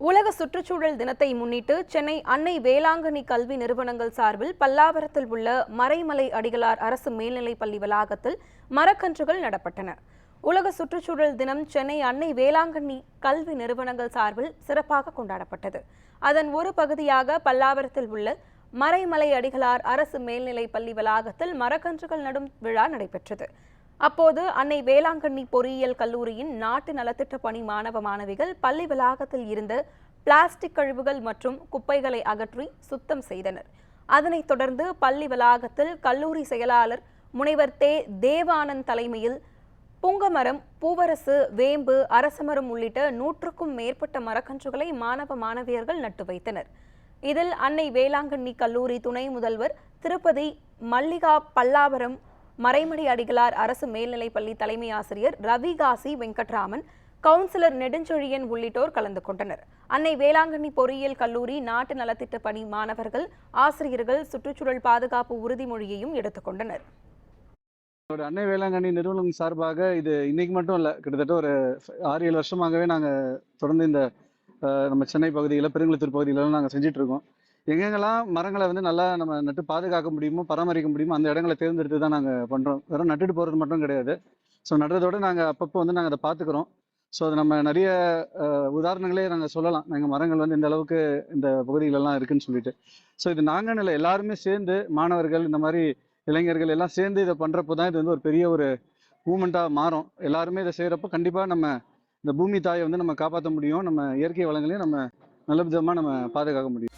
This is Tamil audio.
உலக சுற்றுச்சூழல் தினத்தை முன்னிட்டு சென்னை அன்னை வேளாங்கண்ணி கல்வி நிறுவனங்கள் சார்பில் பல்லாவரத்தில் உள்ள மறைமலை அடிகளார் அரசு மேல்நிலைப் பள்ளி வளாகத்தில் மரக்கன்றுகள் நடப்பட்டன. உலக சுற்றுச்சூழல் தினம் சென்னை அன்னை வேளாங்கண்ணி கல்வி நிறுவனங்கள் சார்பில் சிறப்பாக கொண்டாடப்பட்டது. அதன் ஒரு பகுதியாக பல்லாவரத்தில் உள்ள மறைமலை அடிகளார் அரசு மேல்நிலைப் பள்ளி வளாகத்தில் மரக்கன்றுகள் நடும் விழா நடைபெற்றது. அப்போது அன்னை வேளாங்கண்ணி பொறியியல் கல்லூரியின் நாட்டு நலத்திட்ட பணி மாணவ மாணவிகள் பள்ளி வளாகத்தில் இருந்த பிளாஸ்டிக் கழிவுகள் மற்றும் குப்பைகளை அகற்றி சுத்தம் செய்தனர். அதனைத் தொடர்ந்து பள்ளி வளாகத்தில் கல்லூரி செயலாளர் முனைவர் தே. தேவானந்த் தலைமையில் புங்கமரம் பூவரசு வேம்பு அரசமரம் உள்ளிட்ட நூற்றுக்கும் மேற்பட்ட மரக்கன்றுகளை மாணவ மாணவியர்கள் நட்டு வைத்தனர். இதில் அன்னை வேளாங்கண்ணி கல்லூரி துணை முதல்வர் திருப்பதி மல்லிகா பல்லாவரம் மறைமடி அடிகளார் அரசு மேல்நிலைப்பள்ளி தலைமை ஆசிரியர் ரவிகாசி வெங்கட்ராமன் கவுன்சிலர் நெடுஞ்செழியன் உள்ளிட்டோர் கலந்து கொண்டனர். அன்னை வேளாங்கண்ணி பொறியியல் கல்லூரி நாட்டு நலத்திட்ட பணி மாணவர்கள் ஆசிரியர்கள் சுற்றுச்சூழல் பாதுகாப்பு உறுதிமொழியையும் எடுத்துக்கொண்டனர் ஒரு அன்னை வேளாங்கண்ணி நிறுவனம் சார்பாக இது இன்னைக்கு மட்டும் இல்லை கிட்டத்தட்ட ஒரு ஆறு ஏழு வருஷமாகவே நாங்கள் தொடர்ந்து இந்த நம்ம சென்னை பகுதியில் பெருங்குளத்தூர் பகுதியிலலாம் நாங்கள் செஞ்சிட்ருக்கோம் இருக்கோம். எங்கெங்கெல்லாம் மரங்களை வந்து நல்லா நம்ம நட்டு பாதுகாக்க முடியுமோ பராமரிக்க முடியுமோ அந்த இடங்களை தேர்ந்தெடுத்து தான் நாங்கள் பண்ணுறோம் வெறும் நட்டுட்டு போகிறது மட்டும் கிடையாது. ஸோ நடுறதோட நாங்கள் அப்பப்போ வந்து நாங்கள் அதை பார்த்துக்குறோம். ஸோ அது நம்ம நிறைய உதாரணங்களே நாங்கள் சொல்லலாம். நாங்கள் மரங்கள் வந்து இந்த அளவுக்கு இந்த பகுதிகளெல்லாம் இருக்குன்னு சொல்லிட்டு. ஸோ இது நாங்கள் இல்லை எல்லாருமே சேர்ந்து மாணவர்கள் இந்த மாதிரி இளைஞர்கள் எல்லாம் சேர்ந்து இதை பண்ணுறப்போ தான் இது வந்து ஒரு பெரிய ஒரு மூமெண்ட்டாக மாறும். எல்லாருமே இதை செய்கிறப்போ கண்டிப்பாக நம்ம இந்த பூமி தாயை வந்து நம்ம காப்பாற்ற முடியும். நம்ம இயற்கை வளங்களையும் நம்ம நல்ல விதமாக நம்ம பாதுகாக்க முடியும்.